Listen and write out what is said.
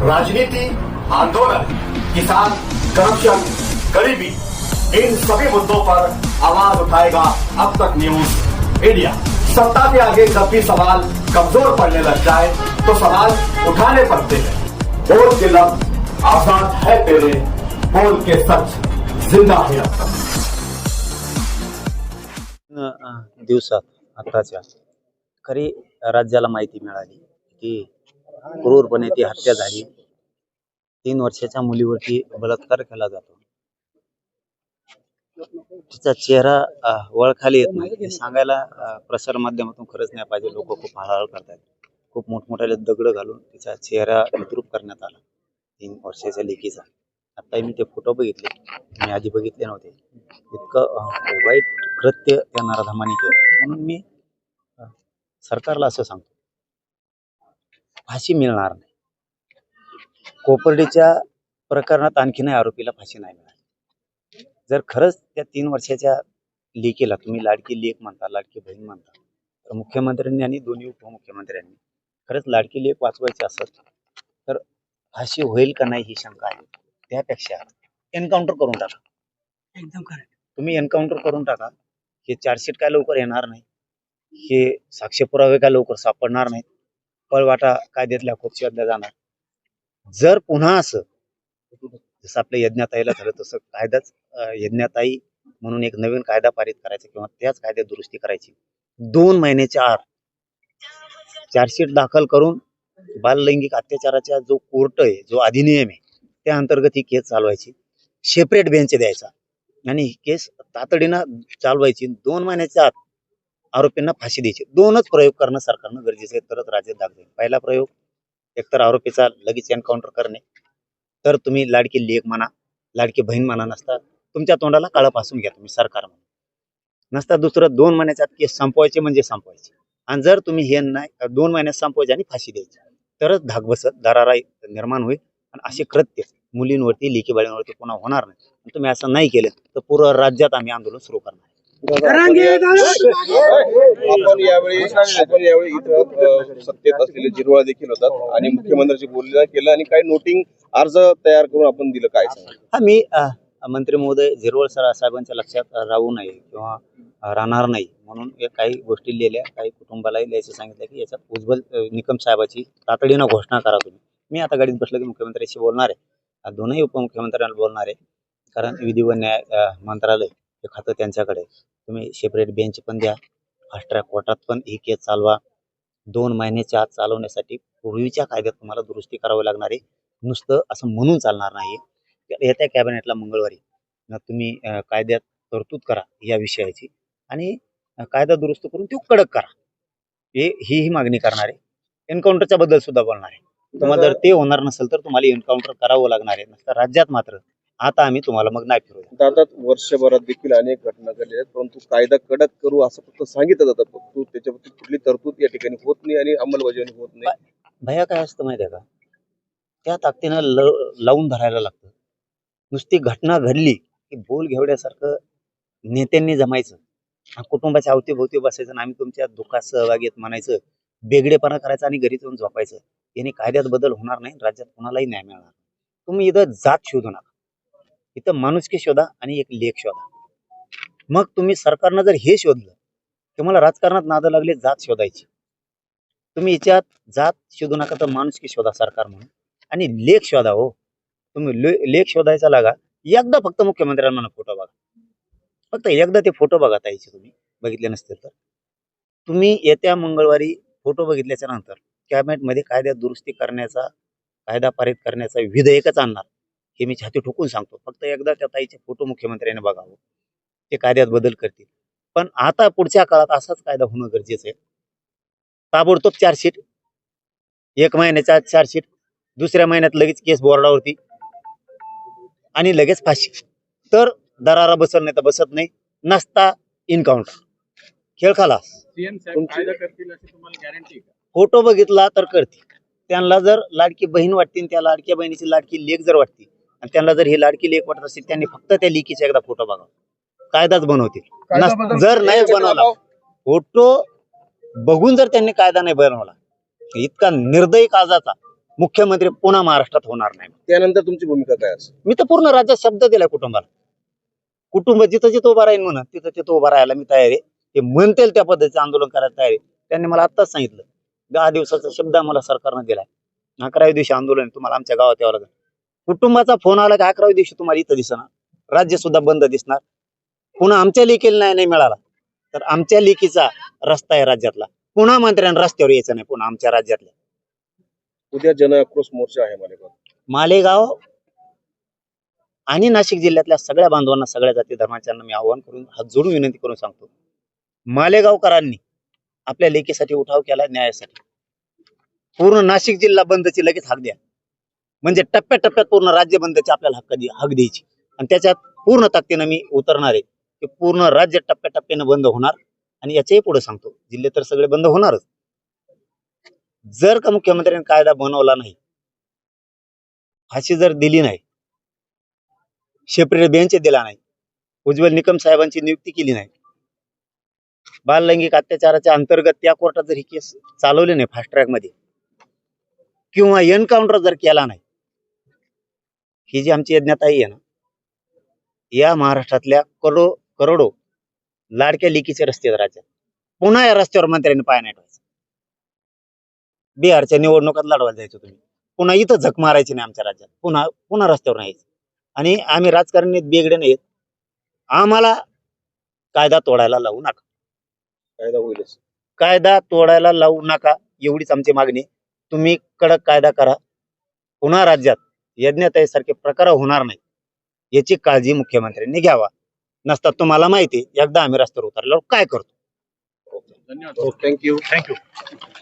राजनीति, आंदोलन, किसान, करप्शन, गरीबी, इन सभी मुद्दों पर आवाज़ उठाएगा अब तक न्यूज़ इंडिया। सत्ता के आगे जब भी सवाल कमज़ोर पड़ने लग जाए तो सवाल उठाने पड़ते हैं। बोल के लफ्ज आज़ाद है तेरे, बोल के सच, ज़िंदा है अब तक। दिवसात, आत्ताच्या, खरी राज्याला माहिती मिळाली की क्रूरपणे ती हत्या झाली. तीन वर्षाच्या मुलीवरती बलात्कार केला जातो. तिचा चेहरा वळखाली येत नाही. हे सांगायला प्रसार माध्यमातून खरंच नाही पाहिजे. लोक खूप हळहळ करतात. खूप मोठमोठ्याले दगड घालून तिचा चेहरा विद्रूप करण्यात आला. तीन वर्षाच्या लेकीचा. आता मी ते फोटो बघितले. मी आधी बघितले नव्हते. इतकं वाईट कृत्य त्या नराधमाने केलं. म्हणून मी सरकारला असं सांगतो. फाशी मिळणार नाही. कोपर्डीच्या प्रकरणात आणखीनही आरोपीला फाशी नाही मिळाली जर खरंच त्या तीन वर्षाच्या लेकीला तुम्ही लाडकी लेख म्हणता लाडकी बहीण म्हणता तर मुख्यमंत्र्यांनी आणि दोन्ही उपमुख्यमंत्र्यांनी खरंच लाडकी लेख वाचवायची असत तर फाशी होईल का नाही ही शंका आहे. त्यापेक्षा एन्काउंटर करून टाका. एकदम खरं. तुम्ही एन्काउंटर करून टाका. हे चार्जशीट काय लवकर येणार नाही. हे साक्ष पुरावे काय लवकर सापडणार नाहीत. पळवाटा कायद्यातल्या खूप जाणार. जर पुन्हा असं जसं आपल्या यज्ञाताईला झालं तसं कायदाच यज्ञाताई म्हणून एक नवीन कायदा पारित करायचा किंवा त्याच कायद्यात दुरुस्ती करायची. दोन महिन्याच्या आत चार्जशीट दाखल करून बाललैंगिक अत्याचाराचा जो कोर्ट आहे जो अधिनियम आहे त्या अंतर्गत ही केस चालवायची. सेपरेट बेंच द्यायचा. आणि ही केस तातडीनं चालवायची. दोन महिन्याच्या आत आरोपींना फाशी द्यायची. दोनच प्रयोग करणं सरकारनं गरजेचं आहे. तरच राज्यात दाग जाईल. पहिला प्रयोग एकतर आरोपीचा लगेच एन्काउंटर करणे. तर तुम्ही लाडकी लेख म्हणा लाडकी बहीण म्हणा नसता तुमच्या तोंडाला काळं पासून घ्या तुम्ही सरकार म्हणून. नसता दुसरं दोन महिन्याच्या आत केस संपवायचे म्हणजे संपवायचे. आणि जर तुम्ही हे नाही दोन महिन्यात संपवायचे आणि फाशी द्यायची तरच धाक बसत दरारा निर्माण होईल. आणि असे कृत्य मुलींवरती लेखी बाळींवरती पुन्हा होणार नाही. तुम्ही असं नाही केलं तर पूर्ण राज्यात आम्ही आंदोलन सुरू करणार आपण यावेळी आपण यावेळी इथं सत्तेत असलेले जिरवाळा देखील होतात आणि मुख्यमंत्र्यांची बोलणं केलं आणि काही नोटिंग अर्ज तयार करून आपण दिलं काय हा मी मंत्री महोदय झिरवळ सर साहेबांच्या लक्षात राहू नये किंवा राहणार नाही म्हणून या काही गोष्टी लिहिल्या काही कुटुंबालाही लिहायचं सांगितलं की याच्यात उज्ज्वल निकम साहेबाची तातडीनं घोषणा करा तुम्ही. मी आता गाडीत बसलो की मुख्यमंत्र्यांशी बोलणार आहे. दोनही उपमुख्यमंत्र्यांना बोलणार आहे. कारण विधी व न्याय मंत्रालय खातं त्यांच्याकडे. तुम्ही सेपरेट बेंच पण द्या. फास्ट ट्रॅक कोर्टात पण ही केस चालवा. दोन महिन्याच्या आत चालवण्यासाठी पूर्वीच्या कायद्यात तुम्हाला दुरुस्ती करावी लागणार आहे. नुसतं असं म्हणून चालणार नाही येत्या कॅबिनेटला मंगळवारी न तुम्ही कायद्यात तरतूद करा या विषयाची आणि कायदा दुरुस्त करून तो कडक करा. हे ही ही मागणी करणार. आहे एन्काउंटरच्या बद्दल सुद्धा बोलणार. आहे तुम्हाला जर ते होणार नसेल तर तुम्हाला एन्काउंटर करावं लागणार आहे. नसतं राज्यात मात्र आता आम्ही तुम्हाला मग नाही फिरू दादा वर्षभरात देखील अनेक घटना घडलेल्या आहेत परंतु कायदा कडक करू असं फक्त सांगितलं जातं. परंतु त्याच्याबद्दल कुठली तरतूद या ठिकाणी होत नाही आणि अंमलबजावणी होत नाही. भया काय असतं माहिती आहे का? त्या ताकदीनं लावून धरायला लागतं. नुसती घटना घडली की बोल घेवड्यासारखं नेत्यांनी जमायचं. कुटुंबाच्या अवतीभोवती बसायचं आणि आम्ही तुमच्या दुःखात सहभागी आहेत म्हणायचं. बेगडेपणा करायचा आणि घरी जाऊन झोपायचं. याने कायद्यात बदल होणार नाही राज्यात कोणालाही न्याय मिळणार तुम्ही इथं जात शोधू नका. इथं माणुसकी शोधा आणि एक लेख शोधा. मग तुम्ही सरकारनं जर हे शोधलं तुम्हाला राजकारणात नादं लागले जात शोधायची. तुम्ही याच्यात जात शोधू नका तर माणुसकी शोधा सरकार म्हणून. आणि लेख शोधा हो. तुम्ही ले- लेख शोधायचा लागा. एकदा फक्त मुख्यमंत्र्यांना फोटो बघा. फक्त एकदा ते फोटो बघा ताईचे तुम्ही. बघितले नसतील तर. तुम्ही येत्या मंगळवारी फोटो बघितल्याच्या नंतर कॅबिनेटमध्ये कायद्यात दुरुस्ती करण्याचा कायदा पारित करण्याचा विधेयकच आणणार. हे मी छाती ठोकून सांगतो. फक्त एकदा त्या ताईचे फोटो मुख्यमंत्र्यांनी बघावं. ते कायद्यात बदल करतील. पण आता पुढच्या काळात असाच कायदा होणं गरजेचं आहे. ताबडतोब चार्जशीट. एक महिन्याच्या आत चार्जशीट. दुसऱ्या महिन्यात लगेच केस बोर्डावरती. आणि लगेच फाशी. तर दरारा बसत नाही तर बसत नाही. नसता इन्काउंटर खेळ खालास. करतील का? फोटो बघितला तर करते त्यांना जर लाडकी बहीण वाटते आणि त्या लाडक्या बहिणीची लाडकी लेख जर वाटते आणि त्यांना जर ही लाडकी लेख वाटत असेल त्यांनी फक्त त्या लेकीचा एकदा फोटो बघा कायदाच बनवतील. जर नाही बनवला फोटो बघून जर त्यांनी कायदा नाही बनवला इतका निर्दयी काळजाचा मुख्यमंत्री पुन्हा महाराष्ट्रात होणार नाही. त्यानंतर तुमची भूमिका काय असेल? मी तर पूर्ण राज्यात शब्द दिलाय कुटुंबाला. कुटुंब जिथं जिथं उभं राहील म्हणून तिथं तिथं उभं राहायला मी तयार आहे. ते म्हणतील त्या पद्धतीचं आंदोलन करायला तयार आहे. त्यांनी मला आत्ताच सांगितलं दहा दिवसाचा शब्द आम्हाला सरकारनं दिलाय. अकराव्या दिवशी आंदोलन तुम्हाला आमच्या गावात यावं लागेल. कुटुंबाचा फोन आला की अकराव्या दिवशी तुम्हाला इथं दिसणार. राज्य सुद्धा बंद दिसणार. पुन्हा आमच्या लेखीला न्याय नाही मिळाला. तर आमच्या लेखीचा रस्ता आहे राज्यातला. पुन्हा मंत्र्यांना रस्त्यावर यायचं नाही पुन्हा आमच्या राज्यातल्या. उद्या जन आक्रोश मोर्चा आहे मालेगाव. मालेगाव आणि नाशिक जिल्ह्यातल्या सगळ्या बांधवांना सगळ्या जाती धर्माच्यांना मी आवाहन करून हात जोडून विनंती करून सांगतो. मालेगावकरांनी आपल्या लेखीसाठी उठाव केला न्यायासाठी. पूर्ण नाशिक जिल्हा बंदची लगेच हाक द्या. म्हणजे टप्प्याटप्प्यात पूर्ण राज्य बंदची आपल्याला हक्क हक द्यायची. आणि त्याच्यात पूर्ण ताकदीनं मी उतरणार आहे की पूर्ण राज्य टप्प्याटप्प्यानं बंद होणार. आणि याच्याही पुढे सांगतो. जिल्हे तर सगळे बंद होणारच. जर का मुख्यमंत्र्यांनी कायदा बनवला नाही फाशी जर दिली नाही सेपरेट बेंच दिला नाही उज्ज्वल निकम साहेबांची नियुक्ती केली नाही बाल लैंगिक अत्याचाराच्या अंतर्गत त्या कोर्टात जर ही केस चालवली नाही फास्ट ट्रॅकमध्ये किंवा एन्काउंटर जर केला नाही ही जी आमची यज्ञताई आहे ना या महाराष्ट्रातल्या करोडो करोडो लाडक्या लिकीचे रस्ते आहेत राज्यात पुन्हा या रस्त्यावर मंत्र्यांनी पाय नाही ठेवायचा. बिहारच्या निवडणुकात लढवायला जायचो तुम्ही. पुन्हा इथं झक मारायची नाही आमच्या राज्यात. पुन्हा पुन्हा रस्त्यावर नाही. आणि आम्ही राजकारणी बेगडे नाहीत. आम्हाला कायदा तोडायला लावू नका. कायदा होईलच कायदा तोडायला लावू नका. एवढीच आमची मागणी. तुम्ही कडक कायदा करा. पुन्हा राज्यात यज्ञताईसारखे प्रकार होणार नाही याची काळजी मुख्यमंत्र्यांनी घ्यावा. नसता तुम्हाला माहिती आहे, एकदा आम्ही रस्त्यावर उतरल्यावर काय करतो. धन्यवाद. Thank you thank you